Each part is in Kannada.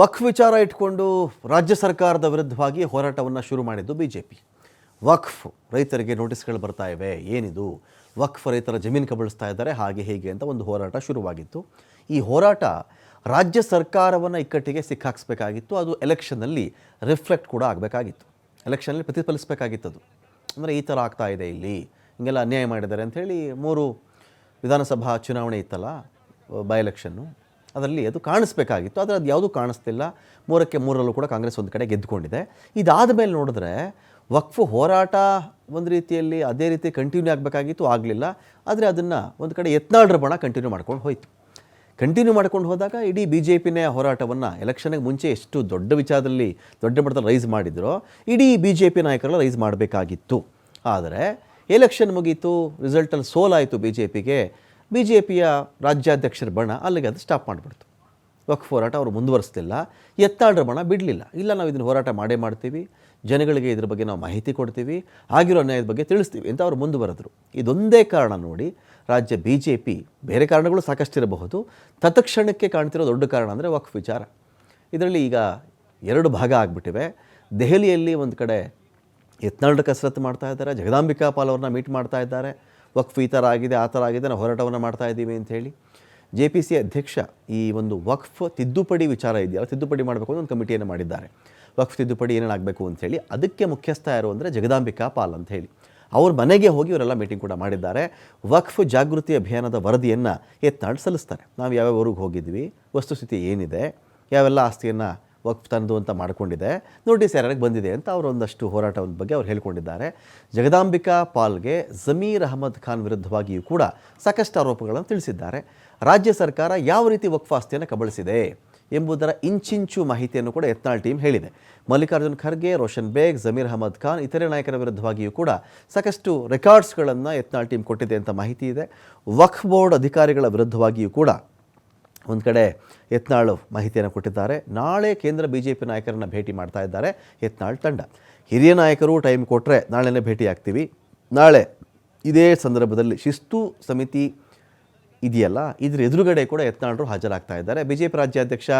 ವಕ್ಫ್ ವಿಚಾರ ಇಟ್ಕೊಂಡು ರಾಜ್ಯ ಸರ್ಕಾರದ ವಿರುದ್ಧವಾಗಿ ಹೋರಾಟವನ್ನು ಶುರು ಮಾಡಿದ್ದು ಬಿ ಜೆ ಪಿ ವಕ್ಫ್ ರೈತರಿಗೆ ನೋಟಿಸ್ಗಳು ಬರ್ತಾ ಇವೆ. ಏನಿದು? ವಕ್ಫ್ ರೈತರ ಜಮೀನು ಕಬಳಿಸ್ತಾ ಇದ್ದಾರೆ. ಹಾಗೆ ಹೀಗೆ ಅಂತ ಒಂದು ಹೋರಾಟ ಶುರುವಾಗಿತ್ತು. ಈ ಹೋರಾಟ ರಾಜ್ಯ ಸರ್ಕಾರವನ್ನು ಇಕ್ಕಟ್ಟಿಗೆ ಸಿಕ್ಕಾಕ್ಸ್ಬೇಕಾಗಿತ್ತು. ಅದು ಎಲೆಕ್ಷನ್ನಲ್ಲಿ ರಿಫ್ಲೆಕ್ಟ್ ಕೂಡ ಆಗಬೇಕಾಗಿತ್ತು. ಎಲೆಕ್ಷನಲ್ಲಿ ಪ್ರತಿಫಲಿಸಬೇಕಾಗಿತ್ತು ಅದು ಅಂದರೆ ಈ ಥರ ಆಗ್ತಾ ಇದೆ ಇಲ್ಲಿ. ಹಿಂಗೆಲ್ಲ ಅನ್ಯಾಯ ಮಾಡಿದ್ದಾರೆ ಅಂಥೇಳಿ ಮೂರು ವಿಧಾನಸಭಾ ಚುನಾವಣೆ ಇತ್ತಲ್ಲ, ಬೈ ಎಲೆಕ್ಷನ್ನು. ಅದರಲ್ಲಿ ಅದು ಕಾಣಿಸ್ಬೇಕಾಗಿತ್ತು, ಆದರೆ ಅದು ಯಾವುದೂ ಕಾಣಿಸ್ತಿಲ್ಲ. ಮೂರಕ್ಕೆ ಮೂರರಲ್ಲೂ ಕೂಡ ಕಾಂಗ್ರೆಸ್ ಒಂದು ಕಡೆ ಗೆದ್ದುಕೊಂಡಿದೆ. ಇದಾದ ಮೇಲೆ ನೋಡಿದ್ರೆ ವಕ್ಫ್ ಹೋರಾಟ ಒಂದು ರೀತಿಯಲ್ಲಿ ಅದೇ ರೀತಿ ಕಂಟಿನ್ಯೂ ಆಗಬೇಕಾಗಿತ್ತು, ಆಗಲಿಲ್ಲ. ಆದರೆ ಅದನ್ನು ಒಂದು ಕಡೆ ಯತ್ನಾಳ್ರ ಬಣ ಕಂಟಿನ್ಯೂ ಮಾಡ್ಕೊಂಡು ಹೋಯಿತು. ಕಂಟಿನ್ಯೂ ಮಾಡ್ಕೊಂಡು ಹೋದಾಗ ಇಡೀ ಬಿ ಜೆ ಪಿನೇ ಹೋರಾಟವನ್ನು ಎಲೆಕ್ಷನ್ಗೆ ಮುಂಚೆ ಎಷ್ಟು ದೊಡ್ಡ ವಿಚಾರದಲ್ಲಿ, ದೊಡ್ಡ ಮಟ್ಟದಲ್ಲಿ ರೈಸ್ ಮಾಡಿದ್ರೋ, ಇಡೀ ಬಿ ಜೆ ಪಿ ನಾಯಕರೆಲ್ಲ ರೈಸ್ ಮಾಡಬೇಕಾಗಿತ್ತು. ಆದರೆ ಎಲೆಕ್ಷನ್ ಮುಗೀತು ರಿಸಲ್ಟಲ್ಲಿ ಸೋಲಾಯಿತು ಬಿ ಜೆ ಪಿಗೆ ಬಿ ಜೆ ಪಿಯ ರಾಜ್ಯಾಧ್ಯಕ್ಷರ ಬಣ ಅಲ್ಲಿಗೆ ಅದು ಸ್ಟಾಪ್ ಮಾಡಿಬಿಡ್ತು. ವಕ್ಫ್ ಹೋರಾಟ ಅವರು ಮುಂದುವರಿಸ್ತಿಲ್ಲ. ಎತ್ತಾಳ್ರ ಬಣ ಬಿಡಲಿಲ್ಲ. ಇಲ್ಲ, ನಾವು ಇದನ್ನು ಹೋರಾಟ ಮಾಡೇ ಮಾಡ್ತೀವಿ. ಜನಗಳಿಗೆ ಇದ್ರ ಬಗ್ಗೆ ನಾವು ಮಾಹಿತಿ ಕೊಡ್ತೀವಿ. ಆಗಿರೋ ಅನ್ಯಾಯದ ಬಗ್ಗೆ ತಿಳಿಸ್ತೀವಿ ಅಂತ ಅವರು ಮುಂದುವರೆದರು. ಇದೊಂದೇ ಕಾರಣ ನೋಡಿ, ರಾಜ್ಯ ಬಿ ಜೆ ಪಿ ಬೇರೆ ಕಾರಣಗಳು ಸಾಕಷ್ಟಿರಬಹುದು. ತತ್ಕ್ಷಣಕ್ಕೆ ಕಾಣ್ತಿರೋ ದೊಡ್ಡ ಕಾರಣ ಅಂದರೆ ವಕ್ಫ್ ವಿಚಾರ. ಇದರಲ್ಲಿ ಈಗ ಎರಡು ಭಾಗ ಆಗಿಬಿಟ್ಟಿವೆ. ದೆಹಲಿಯಲ್ಲಿ ಒಂದು ಕಡೆ ಯತ್ನಾಳ್ರ ಕಸರತ್ತು ಮಾಡ್ತಾ ಇದ್ದಾರೆ, ಜಗದಾಂಬಿಕಾ ಪಾಲ್ ಅವ್ರನ್ನ ಮೀಟ್ ಮಾಡ್ತಾ ಇದ್ದಾರೆ. ವಕ್ಫ್ ಈ ಥರ ಆಗಿದೆ, ಆ ಥರ ಆಗಿದೆ, ನಾವು ಹೋರಾಟವನ್ನು ಮಾಡ್ತಾ ಇದ್ದೀವಿ ಹೇಳಿ ಜೆ ಪಿ ಸಿ ಅಧ್ಯಕ್ಷ ಈ ಒಂದು ವಕ್ಫ್ ತಿದ್ದುಪಡಿ ವಿಚಾರ ಇದೆಯಲ್ಲ, ತಿದ್ದುಪಡಿ ಮಾಡಬೇಕು ಅಂತ ಒಂದು ಕಮಿಟಿಯನ್ನು ಮಾಡಿದ್ದಾರೆ. ವಕ್ಫ್ ತಿದ್ದುಪಡಿ ಏನೇನಾಗಬೇಕು ಅಂಥೇಳಿ ಅದಕ್ಕೆ ಮುಖ್ಯಸ್ಥ ಯಾರು ಅಂದರೆ ಜಗದಾಂಬಿಕಾ ಪಾಲ್ ಅಂತ ಹೇಳಿ. ಅವ್ರ ಮನೆಗೆ ಹೋಗಿ ಇವರೆಲ್ಲ ಮೀಟಿಂಗ್ ಕೂಡ ಮಾಡಿದ್ದಾರೆ. ವಕ್ಫ್ ಜಾಗೃತಿ ಅಭಿಯಾನದ ವರದಿಯನ್ನು ಯತ್ನಾಳ್ ಸಲ್ಲಿಸ್ತಾರೆ. ನಾವು ಯಾವ್ಯಾವ ಊರಿಗೆ ಹೋಗಿದ್ವಿ, ವಸ್ತುಸ್ಥಿತಿ ಏನಿದೆ, ಯಾವೆಲ್ಲ ಆಸ್ತಿಯನ್ನು ವಕ್ಫ್ ತಂದು ಅಂತ ಮಾಡಿಕೊಂಡಿದೆ. ನೋಟಿಸ್ ಯಾರಿಗೆ ಬಂದಿದೆ ಅಂತ ಅವರು ಒಂದಷ್ಟು ಹೋರಾಟದ ಬಗ್ಗೆ ಅವ್ರು ಹೇಳ್ಕೊಂಡಿದ್ದಾರೆ. ಜಗದಾಂಬಿಕಾ ಪಾಲ್ಗೆ ಜಮೀರ್ ಅಹಮದ್ ಖಾನ್ ವಿರುದ್ಧವಾಗಿಯೂ ಕೂಡ ಸಾಕಷ್ಟು ಆರೋಪಗಳನ್ನು ತಿಳಿಸಿದ್ದಾರೆ. ರಾಜ್ಯ ಸರ್ಕಾರ ಯಾವ ರೀತಿ ವಕ್ಫ್ ಆಸ್ತಿಯನ್ನು ಕಬಳಿಸಿದೆ ಎಂಬುದರ ಇಂಚಿಂಚು ಮಾಹಿತಿಯನ್ನು ಕೂಡ ಯತ್ನಾಳ್ ಟೀಮ್ ಹೇಳಿದೆ. ಮಲ್ಲಿಕಾರ್ಜುನ್ ಖರ್ಗೆ, ರೋಷನ್ ಬೇಗ್, ಜಮೀರ್ ಅಹಮದ್ ಖಾನ್ ಇತರೆ ನಾಯಕರ ವಿರುದ್ಧವಾಗಿಯೂ ಕೂಡ ಸಾಕಷ್ಟು ರೆಕಾರ್ಡ್ಸ್ಗಳನ್ನು ಯತ್ನಾಳ್ ಟೀಮ್ ಕೊಟ್ಟಿದೆ ಅಂತ ಮಾಹಿತಿ ಇದೆ. ವಕ್ಫ್ ಬೋರ್ಡ್ ಅಧಿಕಾರಿಗಳ ವಿರುದ್ಧವಾಗಿಯೂ ಕೂಡ ಒಂದು ಕಡೆ ಯತ್ನಾಳು ಮಾಹಿತಿಯನ್ನು ಕೊಟ್ಟಿದ್ದಾರೆ. ನಾಳೆ ಕೇಂದ್ರ ಬಿ ಜೆ ಪಿ ನಾಯಕರನ್ನು ಭೇಟಿ ಮಾಡ್ತಾ ಇದ್ದಾರೆ ಯತ್ನಾಳ್ ತಂಡ. ಹಿರಿಯ ನಾಯಕರು ಟೈಮ್ ಕೊಟ್ಟರೆ ನಾಳೆನೇ ಭೇಟಿ ಆಗ್ತೀವಿ ನಾಳೆ ಇದೇ ಸಂದರ್ಭದಲ್ಲಿ ಶಿಸ್ತು ಸಮಿತಿ ಇದೆಯಲ್ಲ, ಇದ್ರ ಎದುರುಗಡೆ ಕೂಡ ಯತ್ನಾಳರು ಹಾಜರಾಗ್ತಾ ಇದ್ದಾರೆ. ಬಿ ಜೆ ಪಿ ರಾಜ್ಯಾಧ್ಯಕ್ಷ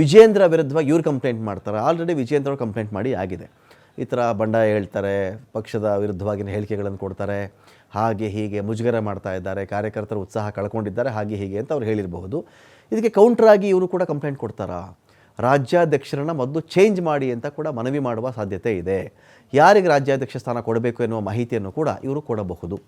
ವಿಜೇಂದ್ರ ವಿರುದ್ಧ ಇವ್ರು ಕಂಪ್ಲೇಂಟ್ ಮಾಡ್ತಾರೆ. ಆಲ್ರೆಡಿ ವಿಜೇಂದ್ರ ಕಂಪ್ಲೇಂಟ್ ಮಾಡಿ ಆಗಿದೆ. ಈ ಥರ ಬಂಡಾಯ ಹೇಳ್ತಾರೆ, ಪಕ್ಷದ ವಿರುದ್ಧವಾಗಿನ ಹೇಳಿಕೆಗಳನ್ನು ಕೊಡ್ತಾರೆ. ಹಾಗೆ ಹೀಗೆ ಮುಜುಗರ ಮಾಡ್ತಾ ಇದ್ದಾರೆ, ಕಾರ್ಯಕರ್ತರ ಉತ್ಸಾಹ ಕಳ್ಕೊಂಡಿದ್ದಾರೆ, ಹಾಗೆ ಹೀಗೆ ಅಂತ ಅವ್ರು ಹೇಳಿರಬಹುದು. ಇದಕ್ಕೆ ಕೌಂಟರ್ ಆಗಿ ಇವರು ಕೂಡ ಕಂಪ್ಲೇಂಟ್ ಕೊಡ್ತಾರಾ? ರಾಜ್ಯಾಧ್ಯಕ್ಷರನ್ನು ಮೊದಲು ಚೇಂಜ್ ಮಾಡಿ ಅಂತ ಕೂಡ ಮನವಿ ಮಾಡುವ ಸಾಧ್ಯತೆ ಇದೆ. ಯಾರಿಗೆ ರಾಜ್ಯಾಧ್ಯಕ್ಷ ಸ್ಥಾನ ಕೊಡಬೇಕು ಎನ್ನುವ ಮಾಹಿತಿಯನ್ನು ಕೂಡ ಇವರು ಕೊಡಬಹುದು.